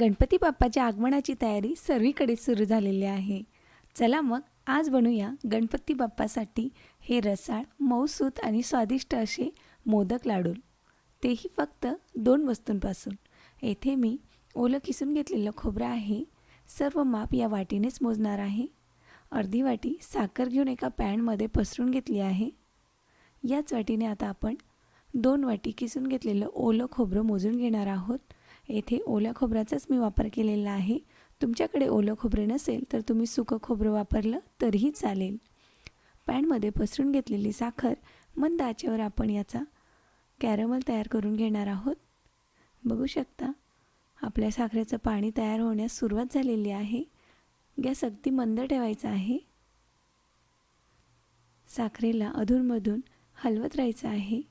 गणपती बाप्पाच्या आगमनाची तयारी सर्वीकडे सुरू झालेली आहे. चला मग आज बनवूया गणपती बाप्पासाठी हे रसाळ मऊसूत आणि स्वादिष्ट असे मोदक लाडू तेही फक्त दोन वस्तूंपासून. येथे मी ओलं किसून घेतलेलं खोबरं आहे. सर्व माप या वाटीनेच मोजणार आहे. अर्धी वाटी साखर घेऊन एका पॅनमध्ये पसरून घेतली आहे. याच वाटीने आता आपण दोन वाटी किसून घेतलेलं ओलं खोबरं मोजून घेणार आहोत. येथे ओल्या खोबऱ्याचाच मी वापर केलेला आहे. तुमच्याकडे ओलं खोबरे नसेल तर तुम्ही सुकं खोबरं वापरलं तरीही चालेल. पॅनमध्ये पसरून घेतलेली साखर मंद आचेवर आपण याचा कॅरमल तयार करून घेणार आहोत. बघू शकता आपल्या साखरेचं पाणी तयार होण्यास सुरुवात झालेली आहे. गॅस अगदी मंद ठेवायचा आहे. साखरेला अधूनमधून हलवत राहायचं आहे.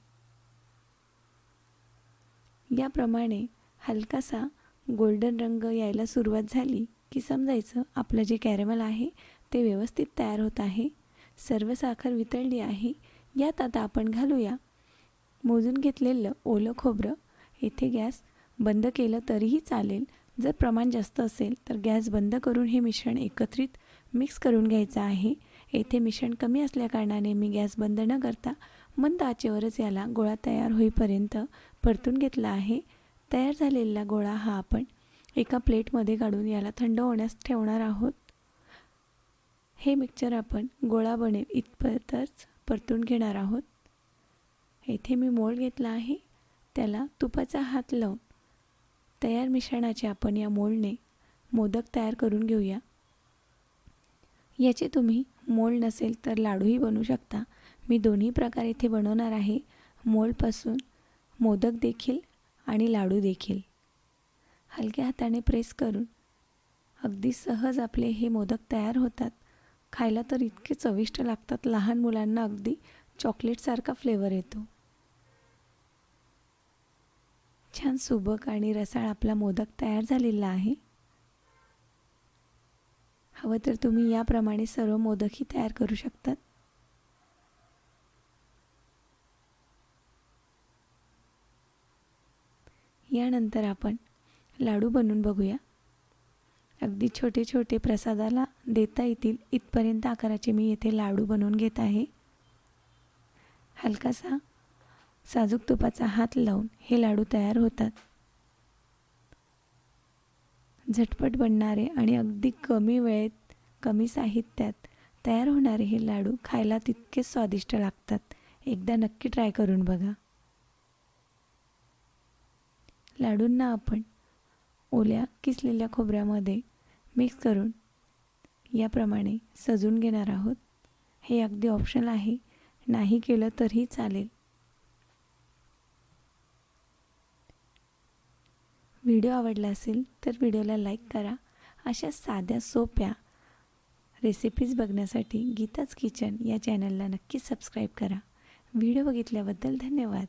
याप्रमाणे हलकासा गोल्डन रंग यायला सुरुवात झाली की समजायचं आपलं जे कॅरेमल आहे ते व्यवस्थित तयार होत आहे. सर्व साखर वितळली आहे. यात आता आपण घालूया मोजून घेतलेलं ओलं खोबरं. येथे गॅस बंद केलं तरीही चालेल. जर प्रमाण जास्त असेल तर गॅस बंद करून हे मिश्रण एकत्रित मिक्स करून घ्यायचं आहे. येथे मिश्रण कमी असल्याकारणाने मी गॅस बंद न करता मंद आचेवरच याला गोळा तयार होईपर्यंत परतून घेतला आहे. तयार झालेला गोळा हा आपण एका प्लेटमध्ये काढून याला थंड होण्यास ठेवणार आहोत. हे मिक्सचर आपण गोळा बनेल इथपर्यंतच परतून घेणार आहोत. येथे मी मोळ घेतला आहे. त्याला तुपाचा हात लावून तयार मिश्रणाचे आपण या मोलने मोदक तयार करून घेऊया. याचे तुम्ही मोल नसेल तर लाडूही बनवू शकता. मी दोन्ही प्रकार इथे बनवणार आहे. मोलपासून मोदक देखील आणि लाडू देखील. हलक्या हाताने प्रेस करून. अगदी सहज आपले हे मोदक तयार होतात. खायला तर इतके चविष्ट लागतात लहान मुलांना अगदी चॉकलेटसारखा फ्लेवर येतो. छान सुबक आणि रसाळ आपला मोदक तयार झालेला आहे. हवं तर तुम्ही याप्रमाणे सर्व मोदकही तयार करू शकतात. यानंतर आपण लाडू बनवून बघूया. अगदी छोटे छोटे प्रसादाला देता येतील इथपर्यंत आकाराचे मी येथे लाडू बनवून घेत आहे. हलकासा साजूक तुपाचा हात लावून हे लाडू तयार होतात. झटपट बनणारे आणि अगदी कमी वेळेत कमी साहित्यात तयार होणारे हे लाडू खायला तितकेच स्वादिष्ट लागतात. एकदा नक्की ट्राय करून बघा. लाडूंना आपण ओल्या किसलेल्या खोबऱ्यामध्ये मिक्स करून याप्रमाणे सजून घेणार आहोत. हे अगदी ऑप्शनल आहे. नाही केलं तरीही चालेल. व्हिडिओ आवडला असेल तर व्हिडिओला लाईक करा. अशा साध्या सोप्या रेसिपीज बघण्यासाठी गीताच किचन या चॅनलला नक्की सबस्क्राईब करा. व्हिडिओ बघितल्याबद्दल धन्यवाद.